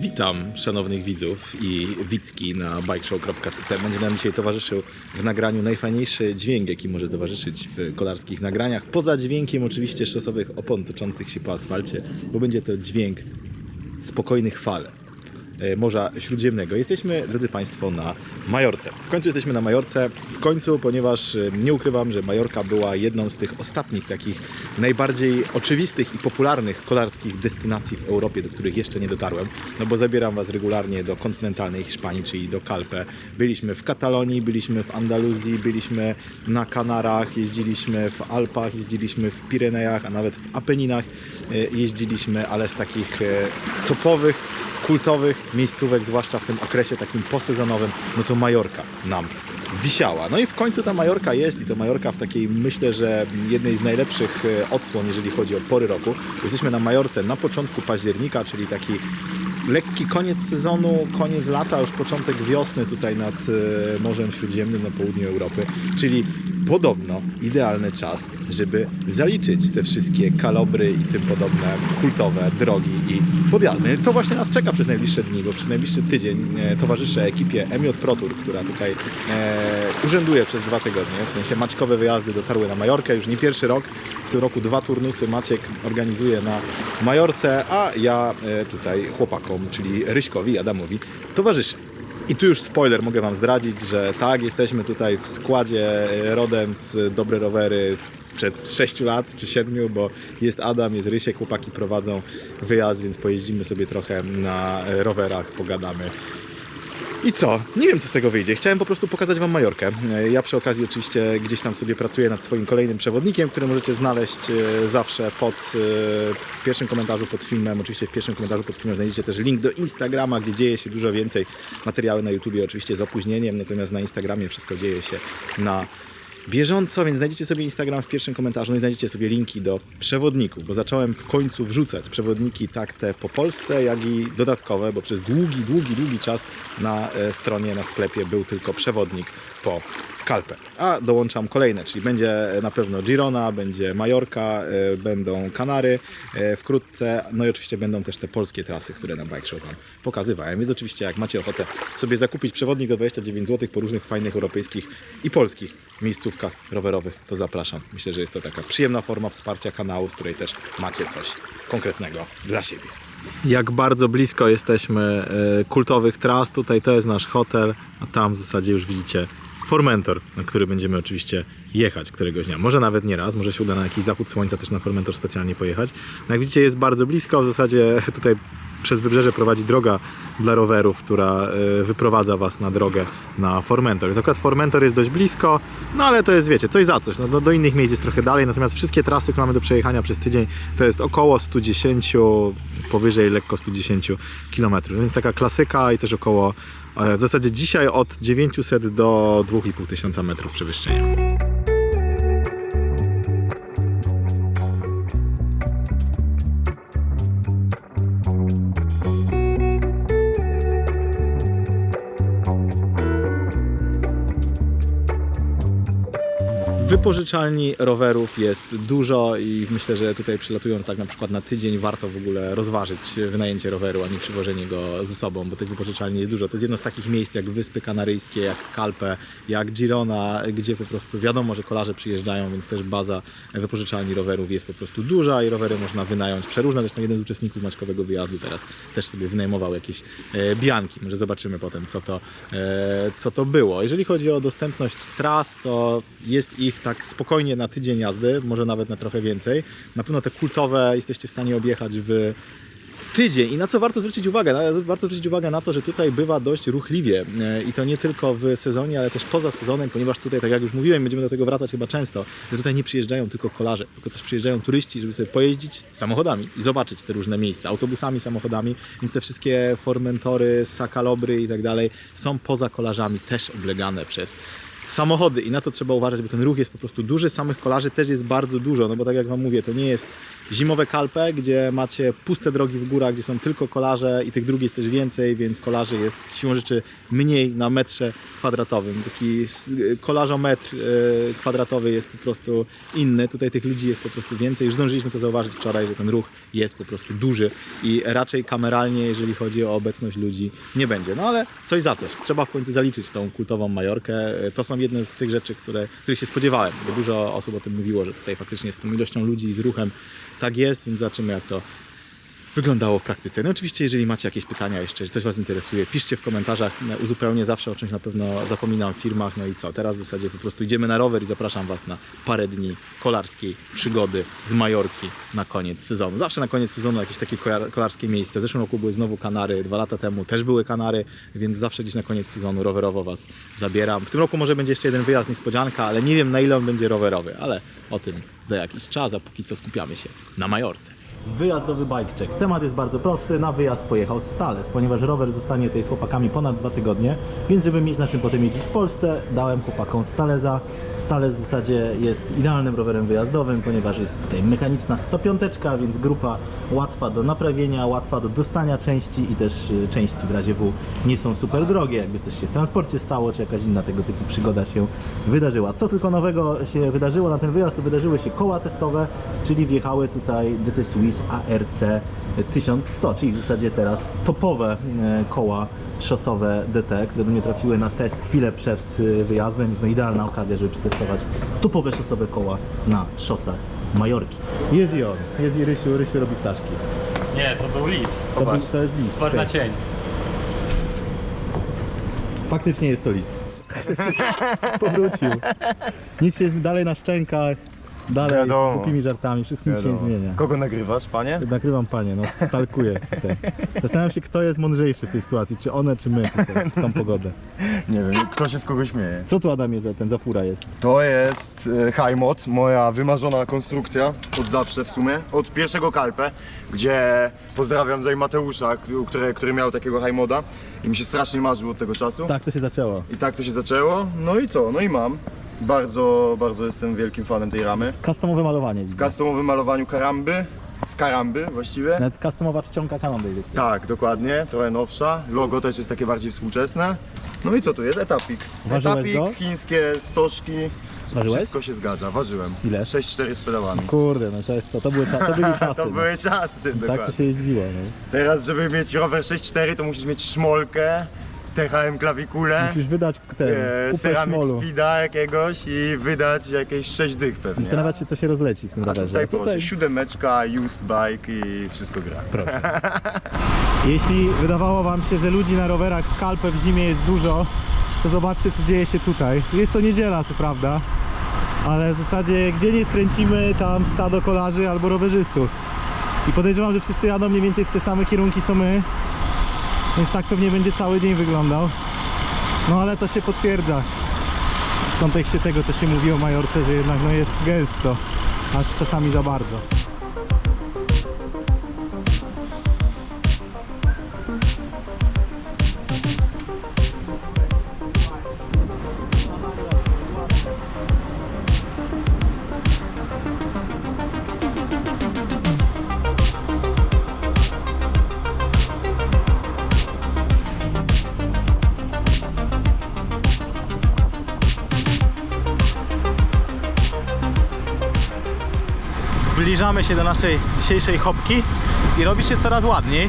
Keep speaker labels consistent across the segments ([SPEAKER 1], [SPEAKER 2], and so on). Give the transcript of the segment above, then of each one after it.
[SPEAKER 1] Witam szanownych widzów i widzki na bikeshow.tc. Będzie nam dzisiaj towarzyszył w nagraniu najfajniejszy dźwięk, jaki może towarzyszyć w kolarskich nagraniach. Poza dźwiękiem oczywiście szosowych opon toczących się po asfalcie, bo będzie to dźwięk spokojnych fal Morza Śródziemnego. Jesteśmy, drodzy Państwo, na Majorce. W końcu jesteśmy na Majorce. W końcu, ponieważ e, nie ukrywam, że Majorka była jedną z tych ostatnich takich najbardziej oczywistych i popularnych kolarskich destynacji w Europie, do których jeszcze nie dotarłem. No bo zabieram Was regularnie do kontynentalnej Hiszpanii, czyli do Calpe. Byliśmy w Katalonii, byliśmy w Andaluzji, byliśmy na Kanarach, jeździliśmy w Alpach, jeździliśmy w Pirenejach, a nawet w Apeninach e, jeździliśmy, ale z takich e, topowych kultowych miejscówek, zwłaszcza w tym okresie takim posezonowym, no to Majorka nam wisiała. No i w końcu ta Majorka jest i to Majorka w takiej, myślę, że jednej z najlepszych e, odsłon, jeżeli chodzi o pory roku. Jesteśmy na Majorce na początku października, czyli taki lekki koniec sezonu, koniec lata, już początek wiosny tutaj nad e, Morzem Śródziemnym na południu Europy, czyli podobno idealny czas, żeby zaliczyć te wszystkie kalobry i tym podobne kultowe drogi i podjazdy. To właśnie nas czeka przez najbliższe dni, bo przez najbliższy tydzień e, towarzyszę ekipie Emiot Protur, która tutaj e, urzęduje przez dwa tygodnie, w sensie Maćkowe wyjazdy dotarły na Majorkę, już nie pierwszy rok, w tym roku dwa turnusy Maciek organizuje na Majorce, a ja e, tutaj chłopakom, czyli Ryśkowi Adamowi towarzyszę. I tu już spoiler mogę Wam zdradzić, że tak, jesteśmy tutaj w składzie e, rodem z Dobre Rowery przed 6 lat czy 7, bo jest Adam, jest Rysiek, chłopaki prowadzą wyjazd, więc pojeździmy sobie trochę na e, rowerach, pogadamy. I co? Nie wiem, co z tego wyjdzie. Chciałem po prostu pokazać Wam Majorkę. E, Ja przy okazji oczywiście gdzieś tam sobie pracuję nad swoim kolejnym przewodnikiem, który możecie znaleźć e, zawsze pod, e, w pierwszym komentarzu pod filmem. Oczywiście w pierwszym komentarzu pod filmem znajdziecie też link do Instagrama, gdzie dzieje się dużo więcej. Materiały na YouTubie oczywiście z opóźnieniem, natomiast na Instagramie wszystko dzieje się na bieżąco, więc znajdziecie sobie Instagram w pierwszym komentarzu no i znajdziecie sobie linki do przewodników, bo zacząłem w końcu wrzucać przewodniki tak te po Polsce, jak i dodatkowe, bo przez długi, długi, długi czas na e, stronie, na sklepie był tylko przewodnik po Kalpę. A dołączam kolejne, czyli będzie na pewno Girona, będzie Majorka, e, będą Kanary e, wkrótce, no i oczywiście będą też te polskie trasy, które na Bike Show Wam pokazywałem. Więc oczywiście jak macie ochotę sobie zakupić przewodnik do 29 zł po różnych fajnych europejskich i polskich miejscówkach rowerowych, to zapraszam. Myślę, że jest to taka przyjemna forma wsparcia kanału, z której też macie coś konkretnego dla siebie. Jak bardzo blisko jesteśmy e, kultowych tras, tutaj to jest nasz hotel, a tam w zasadzie już widzicie Formentor, na który będziemy oczywiście jechać któregoś dnia. Może nawet nie raz, może się uda na jakiś zachód słońca też na Formentor specjalnie pojechać. No jak widzicie jest bardzo blisko, w zasadzie tutaj przez wybrzeże prowadzi droga dla rowerów, która e, wyprowadza Was na drogę na Formentor. Więc akurat Formentor jest dość blisko, no ale to jest, wiecie, coś za coś. No, do, do innych miejsc jest trochę dalej, natomiast wszystkie trasy, które mamy do przejechania przez tydzień, to jest około 110, powyżej lekko 110 km. Więc taka klasyka i też około, w zasadzie dzisiaj od 900 do 2500 tysiąca metrów przewyższenia. Wypożyczalni rowerów jest dużo i myślę, że tutaj przylatując tak na przykład na tydzień warto w ogóle rozważyć wynajęcie roweru, a nie przywożenie go ze sobą, bo tych wypożyczalni jest dużo. To jest jedno z takich miejsc jak Wyspy Kanaryjskie, jak Calpe, jak Girona, gdzie po prostu wiadomo, że kolarze przyjeżdżają, więc też baza wypożyczalni rowerów jest po prostu duża i rowery można wynająć przeróżne. Zresztą jeden z uczestników Maćkowego wyjazdu teraz też sobie wynajmował jakieś e, bianki. Może zobaczymy potem, co to, e, co to było. Jeżeli chodzi o dostępność tras, to jest ich tak spokojnie na tydzień jazdy, może nawet na trochę więcej. Na pewno te kultowe jesteście w stanie objechać w tydzień. I na co warto zwrócić uwagę? Warto zwrócić uwagę na to, że tutaj bywa dość ruchliwie E, i to nie tylko w sezonie, ale też poza sezonem, ponieważ tutaj, tak jak już mówiłem, będziemy do tego wracać chyba często, że tutaj nie przyjeżdżają tylko kolarze, tylko też przyjeżdżają turyści, żeby sobie pojeździć samochodami i zobaczyć te różne miejsca, autobusami, samochodami, więc te wszystkie formentory, sakalobry i tak dalej są poza kolarzami też oblegane przez samochody i na to trzeba uważać, bo ten ruch jest po prostu duży, samych kolarzy też jest bardzo dużo, no bo tak jak Wam mówię, to nie jest zimowe kalpe, gdzie macie puste drogi w górach, gdzie są tylko kolarze i tych dróg jest też więcej, więc kolarzy jest siłą rzeczy mniej na metrze kwadratowym. Taki s- kolarzometr e, kwadratowy jest po prostu inny. Tutaj tych ludzi jest po prostu więcej. Już zdążyliśmy to zauważyć wczoraj, że ten ruch jest po prostu duży i raczej kameralnie, jeżeli chodzi o obecność ludzi, nie będzie. No ale coś za coś. Trzeba w końcu zaliczyć tą kultową Majorkę. E, To są jedne z tych rzeczy, które, których się spodziewałem, bo dużo osób o tym mówiło, że tutaj faktycznie z tą ilością ludzi i z ruchem tak jest, więc zobaczymy jak to wyglądało w praktyce. No oczywiście, jeżeli macie jakieś pytania jeszcze, coś Was interesuje, piszcie w komentarzach, uzupełnię zawsze o czymś na pewno zapominam w filmach, no i co, teraz w zasadzie po prostu idziemy na rower i zapraszam Was na parę dni kolarskiej przygody z Majorki na koniec sezonu. Zawsze na koniec sezonu jakieś takie kolar- kolarskie miejsce. W zeszłym roku były znowu Kanary, dwa lata temu też były Kanary, więc zawsze gdzieś na koniec sezonu rowerowo Was zabieram. W tym roku może będzie jeszcze jeden wyjazd, niespodzianka, ale nie wiem na ile on będzie rowerowy, ale o tym za jakiś czas, a póki co skupiamy się na Majorce. Wyjazdowy bike check. Temat jest bardzo prosty. Na wyjazd pojechał Stales, ponieważ rower zostanie tutaj z chłopakami ponad dwa tygodnie, więc żeby mieć na czym potem jeździć w Polsce, dałem chłopakom Staleza. Stales w zasadzie jest idealnym rowerem wyjazdowym, ponieważ jest tutaj mechaniczna 105, więc grupa łatwa do naprawienia, łatwa do dostania części i też y, części w razie W nie są super drogie, jakby coś się w transporcie stało, czy jakaś inna tego typu przygoda się wydarzyła. Co tylko nowego się wydarzyło na ten wyjazd, to wydarzyły się koła testowe, czyli wjechały tutaj DT Swiss ARC 1100, czyli w zasadzie teraz topowe e, koła szosowe DT, które do mnie trafiły na test chwilę przed e, wyjazdem. Jest no idealna okazja, żeby przetestować topowe szosowe koła na szosach Majorki. Jest i on, jest i Rysiu, Rysiu robi ptaszki.
[SPEAKER 2] Nie, to był lis.
[SPEAKER 1] To, był- to jest lis.
[SPEAKER 2] Zobacz na cień.
[SPEAKER 1] Faktycznie jest to lis. Powrócił. Nic się z- dalej na szczękach, dalej
[SPEAKER 3] Wiadomo.
[SPEAKER 1] z głupimi żartami, wszystko nic się nie zmienia.
[SPEAKER 3] Kogo nagrywasz, panie?
[SPEAKER 1] Nagrywam panie, no stalkuję tutaj. Zastanawiam się, kto jest mądrzejszy w tej sytuacji, czy one, czy my tutaj, w tą pogodę.
[SPEAKER 3] Nie wiem, kto się z kogo śmieje.
[SPEAKER 1] Co tu Adam jest za ten za fura jest?
[SPEAKER 3] To jest e, Highmod, moja wymarzona konstrukcja od zawsze w sumie, od pierwszego kalpę, gdzie pozdrawiam tutaj Mateusza, który, który miał takiego Highmoda i mi się strasznie marzył od tego czasu.
[SPEAKER 1] Tak to się zaczęło.
[SPEAKER 3] I tak to się zaczęło, no i co, no i mam. Bardzo, bardzo jestem wielkim fanem tej ramy.
[SPEAKER 1] Customowe malowanie.
[SPEAKER 3] W customowym malowaniu karamby, z karamby właściwie.
[SPEAKER 1] Nawet customowa czcionka Cannondale jest.
[SPEAKER 3] Tak, dokładnie, trochę nowsza. Logo też jest takie bardziej współczesne. No i co tu jest? Etapik.
[SPEAKER 1] Ważyłeś
[SPEAKER 3] Etapik,
[SPEAKER 1] go?
[SPEAKER 3] chińskie stożki.
[SPEAKER 1] Ważyłeś?
[SPEAKER 3] Wszystko się zgadza, ważyłem.
[SPEAKER 1] Ile?
[SPEAKER 3] 6,4 z pedałami.
[SPEAKER 1] Kurde, no to jest to, to były, cza- to były czasy.
[SPEAKER 3] To
[SPEAKER 1] no.
[SPEAKER 3] były czasy,
[SPEAKER 1] Tak to się jeździło. No.
[SPEAKER 3] Teraz, żeby mieć rower 6,4 to musisz mieć szmolkę, THM klawikulę,
[SPEAKER 1] Musisz wydać ten,
[SPEAKER 3] e,
[SPEAKER 1] kupę
[SPEAKER 3] Ceramic. Speeda jakiegoś i wydać jakieś 6 dych pewnie.
[SPEAKER 1] zastanawiać się, co się rozleci w tym
[SPEAKER 3] A
[SPEAKER 1] rowerze.
[SPEAKER 3] tutaj proszę, siódemeczka, used bike i wszystko gra.
[SPEAKER 1] Jeśli wydawało Wam się, że ludzi na rowerach w Kalpę w zimie jest dużo, to zobaczcie co dzieje się tutaj. Jest to niedziela co prawda, ale w zasadzie gdzie nie skręcimy, tam stado kolarzy albo rowerzystów. I podejrzewam, że wszyscy jadą mniej więcej w te same kierunki co my, więc tak pewnie będzie cały dzień wyglądał. No ale to się potwierdza. W kontekście tego, co się mówi o Majorce, że jednak no jest gęsto, aż czasami za bardzo. Zbliżamy się do naszej dzisiejszej hopki i robi się coraz ładniej,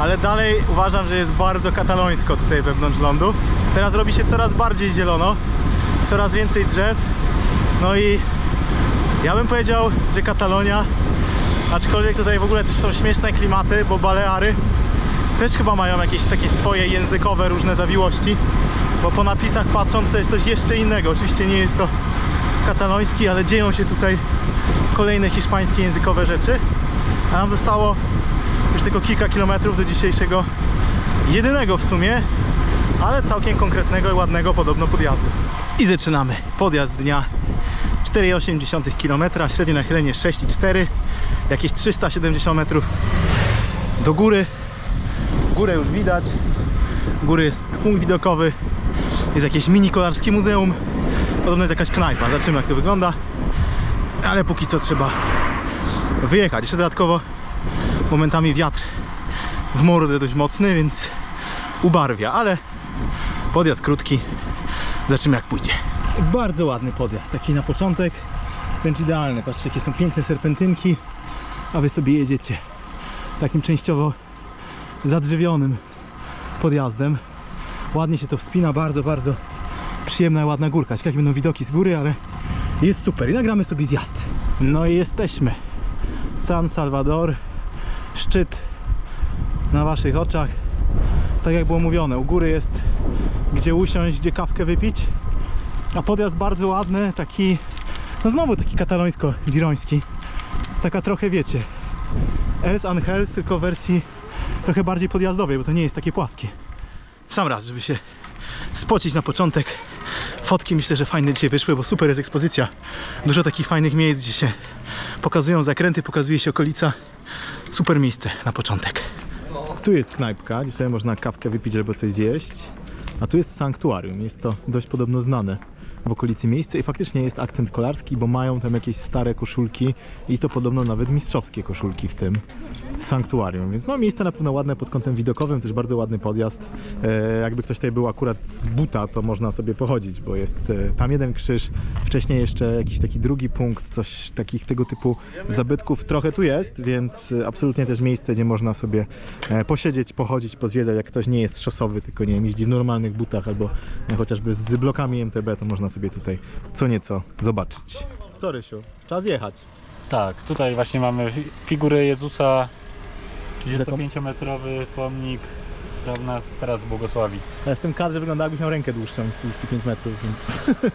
[SPEAKER 1] ale dalej uważam, że jest bardzo katalońsko tutaj wewnątrz lądu. Teraz robi się coraz bardziej zielono, coraz więcej drzew. No i ja bym powiedział, że Katalonia, aczkolwiek tutaj w ogóle też są śmieszne klimaty, bo Baleary też chyba mają jakieś takie swoje językowe różne zawiłości, bo po napisach patrząc to jest coś jeszcze innego. Oczywiście nie jest to kataloński, ale dzieją się tutaj kolejne hiszpańskie językowe rzeczy. A nam zostało już tylko kilka kilometrów do dzisiejszego jedynego w sumie, ale całkiem konkretnego i ładnego podobno podjazdu. I zaczynamy podjazd dnia 4,8 km, średnie nachylenie 6,4 jakieś 370 metrów do góry. Górę już widać. Góry jest punkt widokowy. Jest jakieś mini kolarskie muzeum. Podobno jest jakaś knajpa. Zobaczymy jak to wygląda. Ale póki co trzeba wyjechać. Jeszcze dodatkowo momentami wiatr w mordę dość mocny, więc ubarwia, ale podjazd krótki. Zobaczymy jak pójdzie. Bardzo ładny podjazd, taki na początek. Wręcz idealny. Patrzcie, jakie są piękne serpentynki, a wy sobie jedziecie takim częściowo zadrzewionym podjazdem. Ładnie się to wspina, bardzo, bardzo przyjemna, ładna górka. Ciekawe będą widoki z góry, ale jest super. I nagramy sobie zjazd. No i jesteśmy. San Salvador, szczyt na waszych oczach. Tak jak było mówione, u góry jest gdzie usiąść, gdzie kawkę wypić. A podjazd bardzo ładny, taki, no znowu taki katalońsko-giroński. Taka trochę wiecie, Els Angels, tylko w wersji trochę bardziej podjazdowej, bo to nie jest takie płaskie. Sam raz, żeby się spocić na początek. Fotki myślę, że fajne dzisiaj wyszły, bo super jest ekspozycja. Dużo takich fajnych miejsc, gdzie się pokazują zakręty, pokazuje się okolica. Super miejsce na początek. Tu jest knajpka, gdzie sobie można kawkę wypić albo coś zjeść. A tu jest sanktuarium. Jest to dość podobno znane w okolicy miejsce i faktycznie jest akcent kolarski, bo mają tam jakieś stare koszulki i to podobno nawet mistrzowskie koszulki w tym sanktuarium. Więc no miejsce na pewno ładne pod kątem widokowym, też bardzo ładny podjazd. E, jakby ktoś tutaj był akurat z buta, to można sobie pochodzić, bo jest e, tam jeden krzyż, wcześniej jeszcze jakiś taki drugi punkt, coś takich tego typu zabytków trochę tu jest, więc e, absolutnie też miejsce, gdzie można sobie e, posiedzieć, pochodzić, pozwiedzać, jak ktoś nie jest szosowy, tylko nie wiem, jeździ w normalnych butach albo e, chociażby z blokami MTB, to można sobie tutaj co nieco zobaczyć. Co Rysiu? Czas jechać.
[SPEAKER 2] Tak, tutaj właśnie mamy fi- figurę Jezusa, 35-metrowy pomnik, który nas teraz błogosławi.
[SPEAKER 1] Ale w tym kadrze wygląda jakbyś miał rękę dłuższą niż 35 metrów, więc...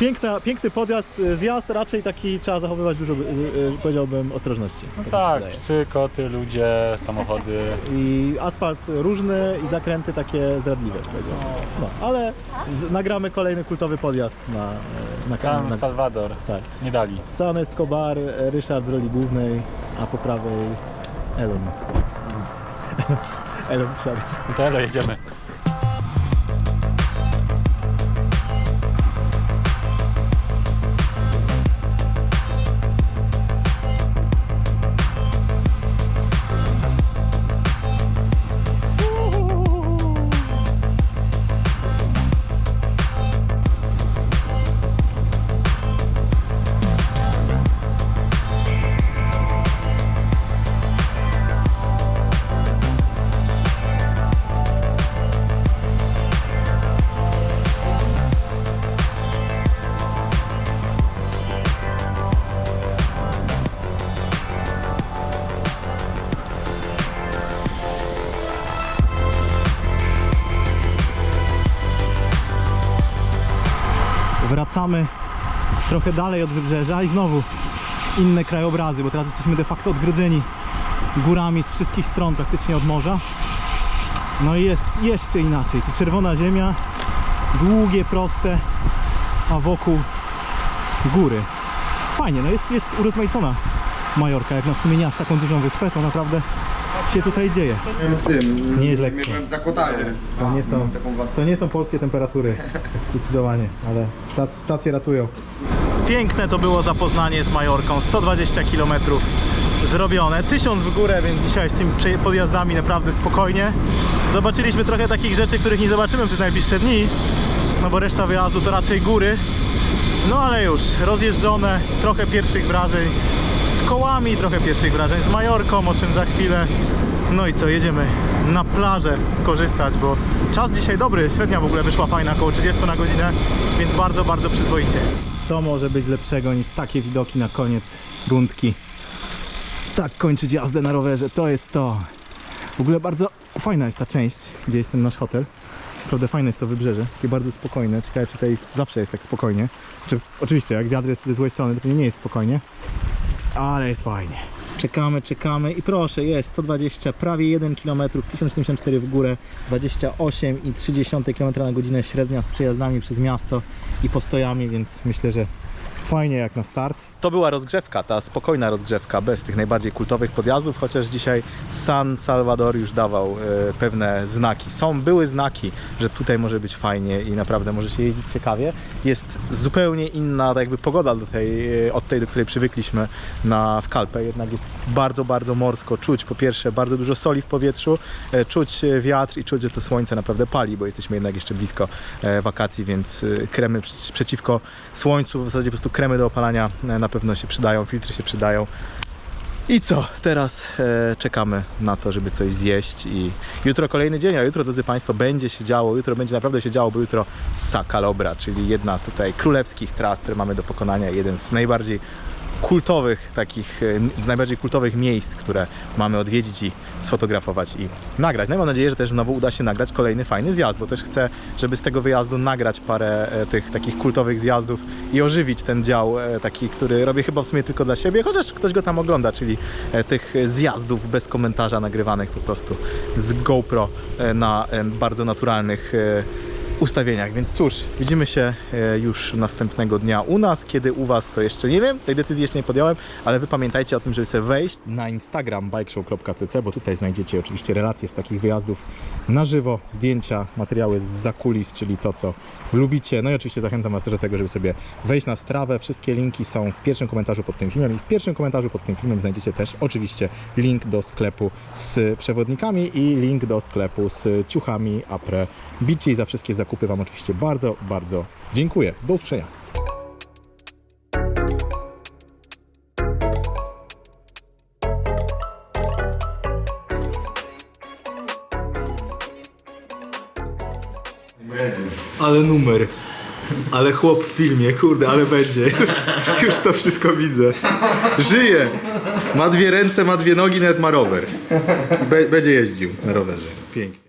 [SPEAKER 1] Piękna, piękny podjazd, y, zjazd raczej taki trzeba zachowywać dużo, y, y, powiedziałbym, ostrożności.
[SPEAKER 2] No tak, psy, koty, ludzie, samochody.
[SPEAKER 1] I asfalt różny i zakręty takie zdradliwe, powiedziałbym. No, ale z, nagramy kolejny kultowy podjazd na, na,
[SPEAKER 2] San
[SPEAKER 1] na,
[SPEAKER 2] Salvador,
[SPEAKER 1] tak.
[SPEAKER 2] nie dali.
[SPEAKER 1] San Escobar, Ryszard w roli głównej, a po prawej Elon. Elon wsiadł.
[SPEAKER 2] No to elo, jedziemy.
[SPEAKER 1] Wracamy trochę dalej od wybrzeża i znowu inne krajobrazy, bo teraz jesteśmy de facto odgrodzeni górami z wszystkich stron, praktycznie od morza. No i jest jeszcze inaczej. To czerwona ziemia, długie, proste, a wokół góry. Fajnie, no jest, jest urozmaicona Majorka. Jak na w sumie nie aż taką dużą wyspę, to naprawdę się tutaj dzieje.
[SPEAKER 3] W tym.
[SPEAKER 1] Nie jest lekko.
[SPEAKER 3] Kotami.
[SPEAKER 1] To nie są, to nie są polskie temperatury, zdecydowanie, ale stac, stacje ratują. Piękne to było zapoznanie z Majorką, 120 km zrobione, 1000 w górę, więc dzisiaj z tymi podjazdami naprawdę spokojnie. Zobaczyliśmy trochę takich rzeczy, których nie zobaczymy przez najbliższe dni, no bo reszta wyjazdu to raczej góry. No ale już, rozjeżdżone, trochę pierwszych wrażeń kołami, trochę pierwszych wrażeń z Majorką, o czym za chwilę. No i co, jedziemy na plażę skorzystać, bo czas dzisiaj dobry, średnia w ogóle wyszła fajna, około 30 na godzinę, więc bardzo, bardzo przyzwoicie. Co może być lepszego niż takie widoki na koniec rundki? Tak kończyć jazdę na rowerze, to jest to. W ogóle bardzo fajna jest ta część, gdzie jest ten nasz hotel. Naprawdę fajne jest to wybrzeże, takie bardzo spokojne. Ciekawe, czy tutaj zawsze jest tak spokojnie. Czy, oczywiście, jak wiatr jest ze złej strony, to pewnie nie jest spokojnie. Ale jest fajnie. Czekamy, czekamy i proszę, jest 120, prawie 1 km, 1074 w górę, 28,3 km na godzinę średnia z przejazdami przez miasto i postojami, więc myślę, że fajnie jak na start. To była rozgrzewka, ta spokojna rozgrzewka, bez tych najbardziej kultowych podjazdów, chociaż dzisiaj San Salvador już dawał e, pewne znaki. Są, były znaki, że tutaj może być fajnie i naprawdę może się jeździć ciekawie. Jest zupełnie inna tak jakby pogoda do tej, e, od tej, do której przywykliśmy na, w Kalpę. Jednak jest bardzo, bardzo morsko. Czuć po pierwsze bardzo dużo soli w powietrzu, e, czuć wiatr i czuć, że to słońce naprawdę pali, bo jesteśmy jednak jeszcze blisko wakacji, więc kremy przeci- przeciwko słońcu, w zasadzie po prostu kremy do opalania e, na pewno się przydają, filtry się przydają. I co? Teraz e, czekamy na to, żeby coś zjeść i jutro kolejny dzień, a jutro, drodzy Państwo, będzie się działo, jutro będzie naprawdę się działo, bo jutro Sakalobra, czyli jedna z tutaj królewskich tras, które mamy do pokonania, jeden z najbardziej kultowych takich, e, najbardziej kultowych miejsc, które mamy odwiedzić i sfotografować i nagrać. No i mam nadzieję, że też znowu uda się nagrać kolejny fajny zjazd, bo też chcę, żeby z tego wyjazdu nagrać parę e, tych takich kultowych zjazdów i ożywić ten dział e, taki, który robię chyba w sumie tylko dla siebie, chociaż ktoś go tam ogląda, czyli tych zjazdów bez komentarza nagrywanych po prostu z GoPro na bardzo naturalnych ustawieniach. Więc cóż, widzimy się e, już następnego dnia u nas. Kiedy u Was, to jeszcze nie wiem, tej decyzji jeszcze nie podjąłem, ale Wy pamiętajcie o tym, żeby sobie wejść na Instagram bikeshow.cc, bo tutaj znajdziecie oczywiście relacje z takich wyjazdów na żywo, zdjęcia, materiały z zakulis, czyli to, co lubicie. No i oczywiście zachęcam Was też do tego, żeby sobie wejść na strawę. Wszystkie linki są w pierwszym komentarzu pod tym filmem i w pierwszym komentarzu pod tym filmem znajdziecie też oczywiście link do sklepu z przewodnikami i link do sklepu z ciuchami Apre Beachy. Za wszystkie zakupy Wam oczywiście bardzo, bardzo dziękuję. Do usłyszenia. Ale numer. Ale chłop w filmie, kurde, ale będzie. Już to wszystko widzę. Żyje. Ma dwie ręce, ma dwie nogi, nawet ma rower. Be- będzie jeździł na rowerze. Pięknie.